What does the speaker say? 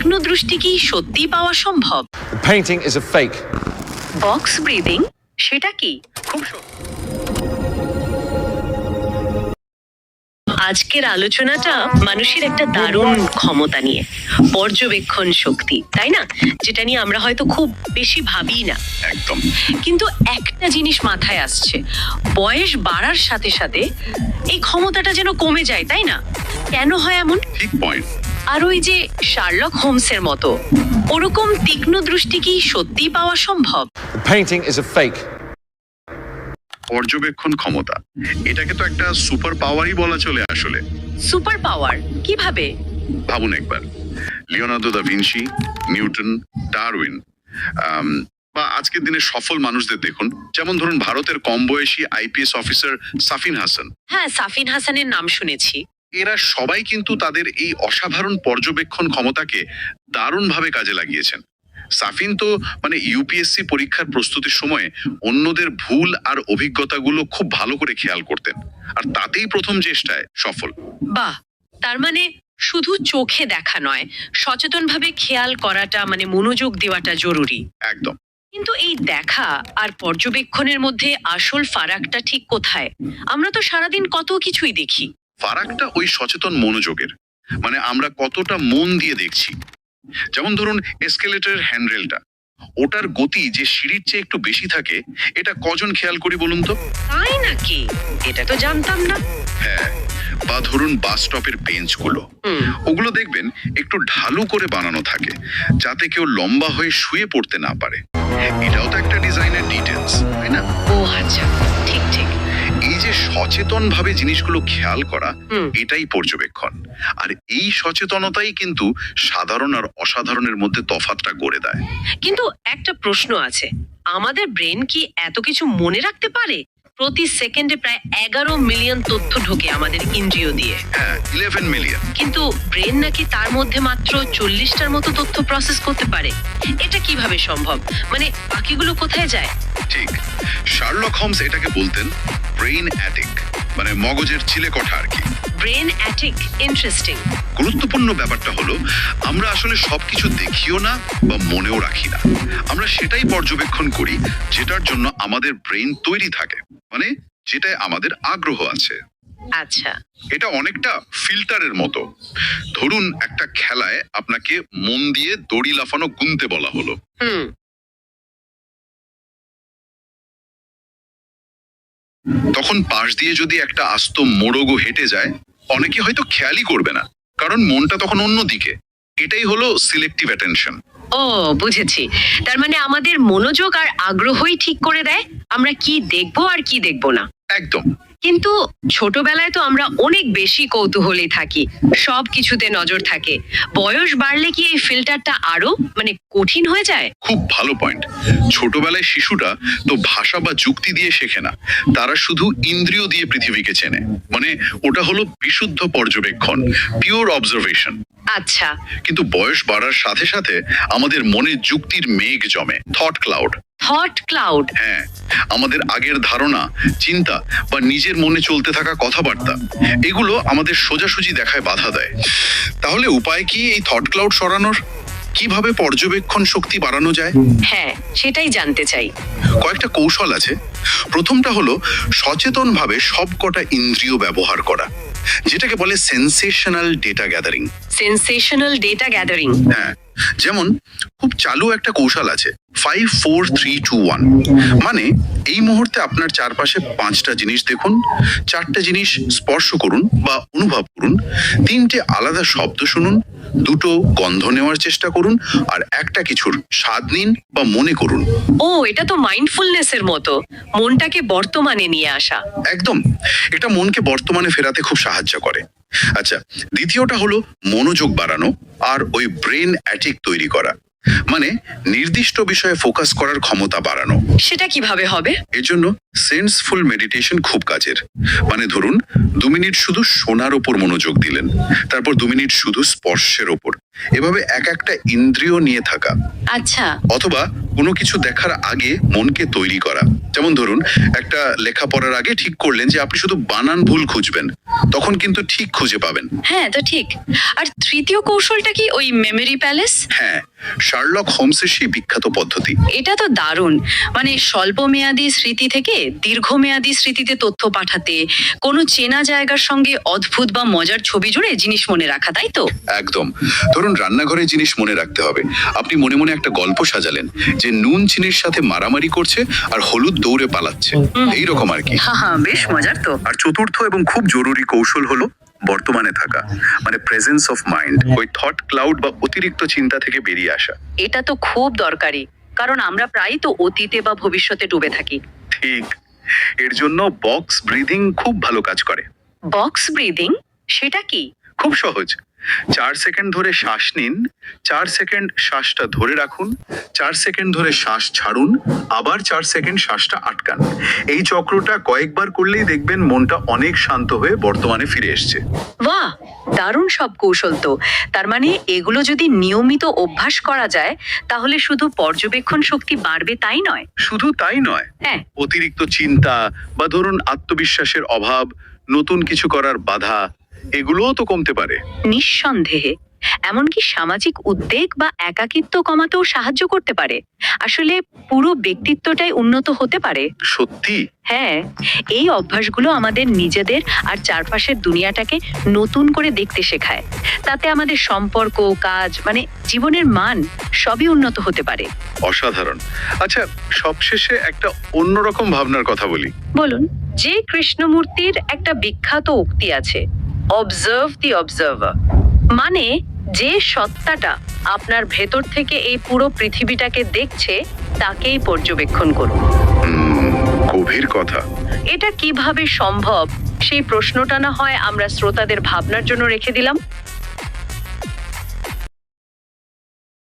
তীক্ষ্ণ দৃষ্টি কি সত্যিই পাওয়া সম্ভব? Painting is a fake. Box breathing সেটা কি? খুব আজকের আলোচনাটা মানুষের একটা দারুণ ক্ষমতা নিয়ে পর্যবেক্ষণ শক্তি তাই না? যেটা নিয়ে আমরা হয়তো খুব বেশি ভাবি না। একদম। কিন্তু একটা জিনিস মাথায় আসছে বয়স বাড়ার সাথে সাথে এই ক্ষমতাটা যেন কমে যায় তাই না? কেন হয় এমন? ঠিক পয়েন্ট আর ওই যে শার্লক হোমসের মতো। ওরকম তীক্ষ্ণ দৃষ্টি কি সত্যিই পাওয়া সম্ভব? The painting is a fake. পর্যবেক্ষণ ক্ষমতা। এটাকে তো একটা সুপার পাওয়ারই বলা চলে আসলে। Super power? কীভাবে? ভাবুন একবার। Leonardo da Vinci Newton Darwin আম, বা আজকের দিনে সফল মানুষদের দেখুন। যেমন ধরুন ভারতের কম বয়সী আইপিএস অফিসার সাফিন হাসান। হ্যাঁ সাফিন হাসানের নাম শুনেছি। এরা সবাই কিন্তু তাদের এই অসাধারণ পর্যবেক্ষণ ক্ষমতাকে দারুণভাবে কাজে লাগিয়েছেন। সাফিন তো মানে ইউপিএসসি পরীক্ষার প্রস্তুতির সময় অন্যদের ভুল আর অভিজ্ঞতাগুলো খুব ভালো করে খেয়াল করতেন। আর তাতেই প্রথম চেষ্টায় সফল। বাহ! তার মানে শুধু চোখে দেখা নয় সচেতনভাবে খেয়াল করাটা মানে মনোযোগ দেওয়াটা জরুরি। একদম। কিন্তু এই দেখা আর পর্যবেক্ষণের মধ্যে আসল ফারাকটা ঠিক কোথায়? আমরা তো সারাদিন কত কিছুই দেখি। ফারাকটা ওই সচেতন মনোযোগের। মানে আমরা কতটা মন দিয়ে দেখছি। যেমন ধরুন এসকেলেটরের হ্যান্ডরেলটা ওটার গতি যে সিঁড়ির চেয়ে একটু বেশি থাকে এটা কজন খেয়াল করি বলুন তো? তাই নাকি? এটা তো জানতাম না। হ্যাঁ বা ধরুন বাস স্টপের বেঞ্চগুলো। ওগুলো দেখবেন একটু ঢালু করে বানানো থাকে যাতে কেউ লম্বা হয়ে শুয়ে পড়তে না পারে। এটাও তো একটা ডিজাইনের ডিটেলস তাই না? ও আচ্ছা ঠিক ঠিক। এই যে সচেতন ভাবে জিনিসগুলো খেয়াল করা এটাই পর্যবেক্ষণ। আর এই সচেতনতাই কিন্তু সাধারণ আর অসাধারণের মধ্যে তফাতটা গড়ে দেয়। কিন্তু একটা প্রশ্ন আছে আমাদের ব্রেন কি এত কিছু মনে রাখতে পারে? প্রতি সেকেন্ডে প্রায় এগারো মিলিয়ন তথ্য ঢোকে আমাদের ইন্দ্রিয় দিয়ে। হ্যাঁ ইলেভেন মিলিয়ন কিন্তু ব্রেন নাকি তার মধ্যে মাত্র চল্লিশটার মতো তথ্য প্রসেস করতে পারে? এটা কীভাবে সম্ভব? মানে বাকিগুলো কোথায় যায়? ঠিক। শার্লক হোমস এটাকে বলতেন ব্রেইন অ্যাটিক মানে মগজের ছিলে কঠা আর কি। ব্রেন অ্যাটিক ইন্টারেস্টিং গুরুত্বপূর্ণ ব্যাপারটা হলো আমরা আসলে সবকিছু দেখিও না বা মনেও রাখি না। আমরা সেটাই পর্যবেক্ষণ করি যেটার জন্য আমাদের ব্রেন তৈরি থাকে মানে যেটায় আমাদের আগ্রহ আছে। আচ্ছা। এটা অনেকটা ফিল্টারের মতো। ধরুন একটা খেলায় আপনাকে মন দিয়ে দড়ি লাফানো গুনতে বলা হলো। হুম। তখন পাশ দিয়ে যদি একটা আস্ত মোড়গো হেঁটে যায় অনেকে হয়তো খেয়ালই করবে না কারণ মনটা তখন অন্যদিকে। এটাই হলো সিলেক্টিভ অ্যাটেনশন ও বুঝেছি। তার মানে আমাদের মনোযোগ আর আগ্রহই ঠিক করে দেয় আমরা কি দেখব আর কি দেখব না? একদম। কিন্তু ছোটবেলায় তো আমরা অনেক বেশি কৌতূহলী থাকি সব কিছুতে নজর থাকে। বয়স বাড়লে কি এই ফিল্টারটা আরও মানে কঠিন হয়ে যায়? খুব ভালো পয়েন্ট ছোটবেলায় শিশুরা তো ভাষা বা যুক্তি দিয়ে শেখে না তারা শুধু ইন্দ্রিয় দিয়ে পৃথিবীকে চেনে। মানে ওটা হলো বিশুদ্ধ পর্যবেক্ষণ পিওর অবজারভেশন আচ্ছা। কিন্তু বয়স বাড়ার সাথে সাথে আমাদের মনে যুক্তির মেঘ জমে থট ক্লাউড থট ক্লাউড হ্যাঁ আমাদের আগের ধারণা চিন্তা বা নিজের মনে চলতে থাকা কথাবার্তা এগুলো আমাদের সোজাসুজি দেখায় বাধা দেয়। তাহলে উপায় কি এই থট ক্লাউড সরানোর? কীভাবে পর্যবেক্ষণ শক্তি বাড়ানো যায়? হ্যাঁ সেটাই জানতে চাই। কয়েকটা কৌশল আছে। প্রথমটা হলো সচেতনভাবে সবকটা ইন্দ্রিয় ব্যবহার করা যেটাকে বলে sensational data gathering sensational data gathering হ্যাঁ যেমন খুব চালু একটা কৌশল আছে five four three two one মানে এই মুহূর্তে আপনার চারপাশে পাঁচটা জিনিস দেখুন চারটা জিনিস স্পর্শ করুন বা অনুভব করুন তিনটে আলাদা শব্দ শুনুন দুটো গন্ধ নেওয়ার চেষ্টা করুন আর একটা কিছুর স্বাদ নিন বা মনে করুন। ও এটা তো মাইন্ডফুলনেসের মতো। মনটাকে বর্তমানে নিয়ে আসা। একদম। এটা মনকে বর্তমানে ফেরাতে খুব সাহায্য করে। আচ্ছা দ্বিতীয়টা হলো মনোযোগ বাড়ানো আর ওই ব্রেন অ্যাটিক তৈরি করা। মানে নির্দিষ্ট বিষয়ে ফোকাস করার ক্ষমতা বাড়ানো। সেটা কীভাবে হবে? এর জন্য সেন্সফুল মেডিটেশন খুব কাজের। মানে ধরুন দু মিনিট শুধু শোনার ওপর মনোযোগ দিলেন তারপর দু মিনিট শুধু স্পর্শের ওপর। এভাবে এক একটা ইন্দ্রিয় নিয়ে থাকা। আচ্ছা। অথবা কোনো কিছু দেখার আগে মনকে তৈরি করা। যেমন ধরুন একটা লেখা পড়ার আগে ঠিক করলেন যে আপনি শুধু বানান ভুল খুঁজবেন। তখন কিন্তু ঠিক খুঁজে পাবেন। হ্যাঁ তো ঠিক। আর তৃতীয় কৌশলটা কি ওই মেমরি প্যালেস হ্যাঁ শার্লক হোমসের সেই বিখ্যাত পদ্ধতি। এটা তো দারুণ। মানে স্বল্প স্বল্পমেয়াদী স্মৃতি থেকে দীর্ঘমেয়াদী স্মৃতিতে তথ্য পাঠাতে কোনো চেনা জায়গার সঙ্গে অদ্ভুত বা মজার ছবি জুড়ে জিনিস মনে রাখা তাই তো? একদম। ধরুন রান্নাঘরে জিনিস মনে রাখতে হবে। আপনি মনে মনে একটা গল্প সাজালেন যে নুন চিনির সাথে মারামারি করছে আর হলুদ দৌড়ে পালাচ্ছে। এইরকম আর কি। হ্যাঁ হ্যাঁ বেশ মজার তো। আর চতুর্থ এবং খুব জরুরি কৌশল হলো বর্তমানে থাকা। মানে প্রেজেন্স অফ মাইন্ড ওই থট ক্লাউড বা অতিরিক্ত চিন্তা থেকে বেরিয়ে আসা। এটা তো খুব দরকারি কারণ আমরা প্রায়ই তো অতীতে বা ভবিষ্যতে ডুবে থাকি। ঠিক। এর জন্য বক্স ব্রিদিং খুব ভালো কাজ করে। বক্স ব্রিদিং সেটা কি? খুব সহজ। চার সেকেন্ড ধরে শ্বাস নিন চার সেকেন্ড শ্বাসটা ধরে রাখুন চার সেকেন্ড ধরে শ্বাস ছাড়ুন আবার চার সেকেন্ড শ্বাসটা আটকান। এই চক্রটা কয়েকবার করলেই দেখবেন মনটা অনেক শান্ত হয়ে বর্তমানে ফিরে এসছে। বাহ! দারুণ সব কৌশল তো। তার মানে এগুলো যদি নিয়মিত অভ্যাস করা যায় তাহলে শুধু পর্যবেক্ষণ শক্তি বাড়বে তাই নয়? শুধু তাই নয়। হ্যাঁ। অতিরিক্ত চিন্তা বা ধরুন আত্মবিশ্বাসের অভাব নতুন কিছু করার বাধা এগুলোও তো কমতে পারে। নিঃসন্দেহে এমনকি সামাজিক উদ্বেগ বা একাকিত্ব কমাতেও সাহায্য করতে পারে। আসলে পুরো ব্যক্তিত্বটাই উন্নত হতে পারে। সত্যি? হ্যাঁ এই অভ্যাসগুলো আমাদের নিজেদের আর চারপাশের দুনিয়াটাকে নতুন করে দেখতে শেখায়। তাতে আমাদের সম্পর্ক কাজ মানে জীবনের মান সবই উন্নত হতে পারে। অসাধারণ। আচ্ছা সবশেষে একটা অন্যরকম ভাবনার কথা বলি। বলুন যে কৃষ্ণমূর্তির একটা বিখ্যাত উক্তি আছে। অবজার্ভ দি অবজার্ভার মানে যে সত্তাটা আপনার ভেতর থেকে এই পুরো পৃথিবীটাকে দেখছে তাকেই পর্যবেক্ষণ করুন। গভীর কথা। এটা কীভাবে সম্ভব? সেই প্রশ্নটা না হয় আমরা শ্রোতাদের ভাবনার জন্য রেখে দিলাম।